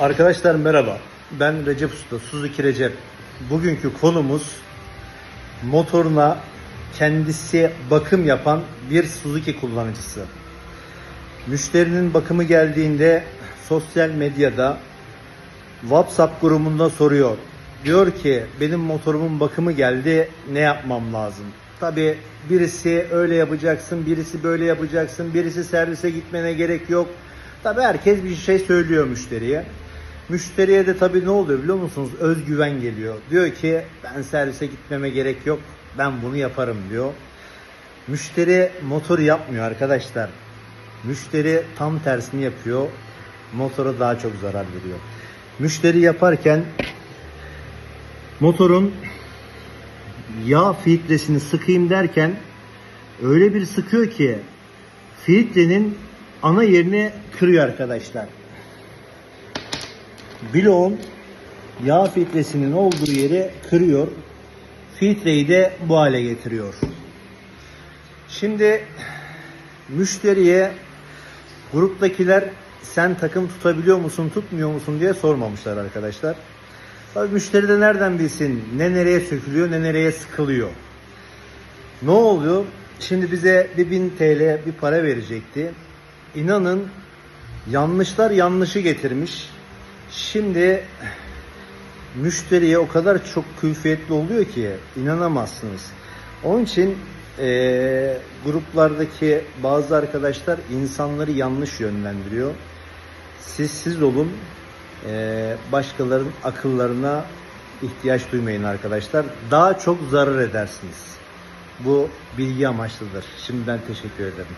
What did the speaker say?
Arkadaşlar merhaba. Ben Recep Usta, Suzuki Recep. Bugünkü konumuz motoruna kendisi bakım yapan bir Suzuki kullanıcısı. Müşterinin bakımı geldiğinde sosyal medyada WhatsApp grubunda soruyor. Diyor ki benim motorumun bakımı geldi ne yapmam lazım? Tabi birisi öyle yapacaksın, birisi böyle yapacaksın, birisi servise gitmene gerek yok. Tabi herkes bir şey söylüyor müşteriye. Müşteriye de tabi ne oluyor biliyor musunuz? Özgüven geliyor. Diyor ki ben servise gitmeme gerek yok, ben bunu yaparım diyor. Müşteri motor yapmıyor arkadaşlar. Müşteri tam tersini yapıyor. Motora daha çok zarar veriyor. Müşteri yaparken motorun yağ filtresini sıkayım derken öyle bir sıkıyor ki filtrenin ana yerini kırıyor arkadaşlar. Bloğun yağ filtresinin olduğu yeri kırıyor. Filtreyi de bu hale getiriyor. Şimdi müşteriye gruptakiler sen takım tutabiliyor musun tutmuyor musun diye sormamışlar arkadaşlar. Tabii müşteri de nereden bilsin ne nereye sökülüyor ne nereye sıkılıyor. Ne oluyor? Şimdi bize bir 1000 TL bir para verecekti. İnanın yanlışlar yanlışı getirmiş. Şimdi müşteriye o kadar çok külfiyetli oluyor ki inanamazsınız. Onun için eee, gruplardaki bazı arkadaşlar insanları yanlış yönlendiriyor. Siz siz olun. Eee, başkalarının akıllarına ihtiyaç duymayın arkadaşlar. Daha çok zarar edersiniz. Bu bilgi amaçlıdır. Şimdiden teşekkür ederim.